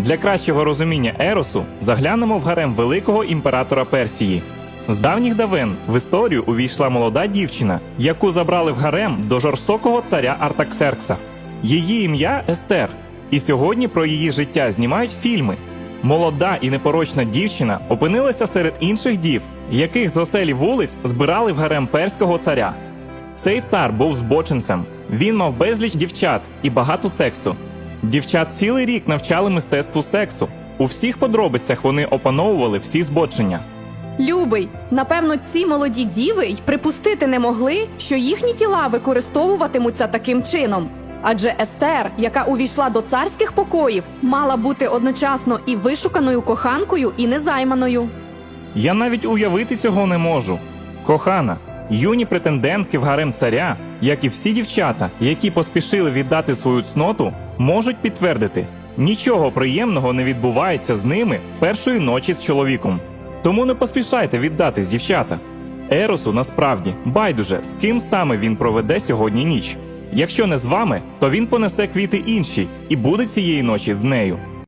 Для кращого розуміння Еросу заглянемо в гарем великого імператора Персії. З давніх давен в історію увійшла молода дівчина, яку забрали в гарем до жорстокого царя Артаксеркса. Її ім'я Естер, і сьогодні про її життя знімають фільми. Молода і непорочна дівчина опинилася серед інших дів, яких з оселі вулиць збирали в гарем перського царя. Цей цар був збочинцем. Він мав безліч дівчат і багато сексу. Дівчат цілий рік навчали мистецтву сексу. У всіх подробицях вони опановували всі збочення. Любий, напевно, ці молоді діви й припустити не могли, що їхні тіла використовуватимуться таким чином. Адже Естер, яка увійшла до царських покоїв, мала бути одночасно і вишуканою коханкою, і незайманою. Я навіть уявити цього не можу. Кохана, юні претендентки в гарем царя, як і всі дівчата, які поспішили віддати свою цноту, можуть підтвердити, нічого приємного не відбувається з ними першої ночі з чоловіком. Тому не поспішайте віддатись, дівчата. Еросу насправді байдуже, з ким саме він проведе сьогодні ніч. Якщо не з вами, то він понесе квіти іншій і буде цієї ночі з нею.